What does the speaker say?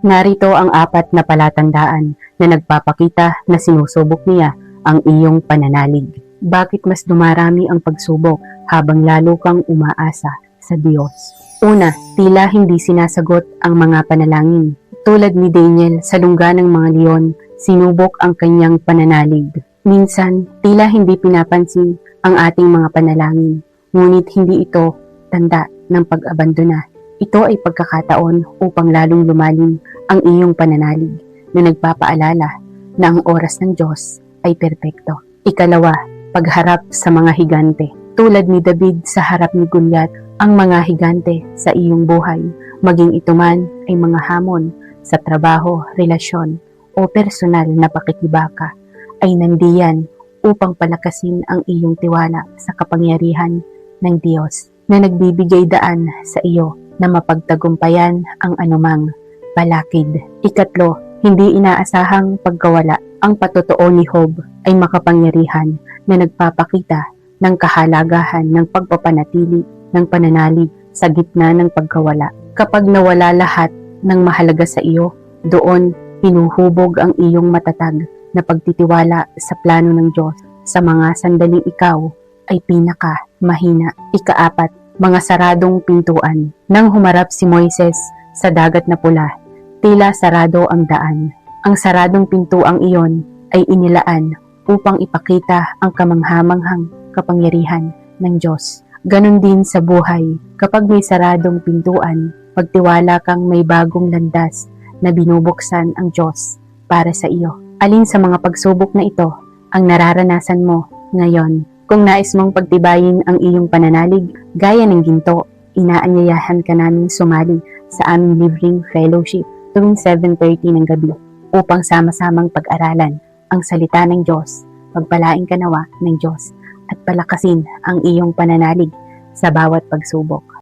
Narito ang apat na palatandaan na nagpapakita na sinusubok niya ang iyong pananalig. Bakit mas dumarami ang pagsubok habang lalo kang umaasa sa Diyos? Una, tila hindi sinasagot ang mga panalangin. Tulad ni Daniel sa lungga ng mga leon, sinubok ang kanyang pananalig. Minsan, tila hindi pinapansin ang ating mga panalangin. Ngunit hindi ito tanda ng pag-abandona. Ito ay pagkakataon upang lalong lumalim ang iyong pananalig na nagpapaalala na ang oras ng Diyos ay perpekto. Ikalawa, pagharap sa mga higante. Tulad ni David sa harap ni Goliath, ang mga higante sa iyong buhay, maging ito man ay mga hamon sa trabaho, relasyon o personal na pakikibaka, ay nandiyan upang palakasin ang iyong tiwala sa kapangyarihan ng Diyos na nagbibigay daan sa iyo na mapagtagumpayan ang anumang balakid. Ikatlo, hindi inaasahang pagkawala. Ang patotoo ni Job ay makapangyarihan na nagpapakita ng kahalagahan ng pagpapanatili ng pananalig sa gitna ng pagkawala. Kapag nawala lahat ng mahalaga sa iyo, doon hinuhubog ang iyong matatag na pagtitiwala sa plano ng Diyos sa mga sandaling ikaw ay pinaka mahina. Ikaapat, mga saradong pintuan. Nang humarap si Moises sa dagat na pula, tila sarado ang daan. Ang saradong pintuang iyon ay inilaan upang ipakita ang kamanghamanghang kapangyarihan ng Diyos. Ganon din sa buhay, kapag may saradong pintuan, pagtiwala kang may bagong landas na binubuksan ang Diyos para sa iyo. Alin sa mga pagsubok na ito ang nararanasan mo ngayon? Kung nais mong pagtibayin ang iyong pananalig, gaya ng ginto, inaanyayahan ka namin sumali sa aming libreng fellowship tuwing 7.30 ng gabi upang sama-samang pag-aralan ang salita ng Diyos, pagpalaing kanawa ng Diyos at palakasin ang iyong pananalig sa bawat pagsubok.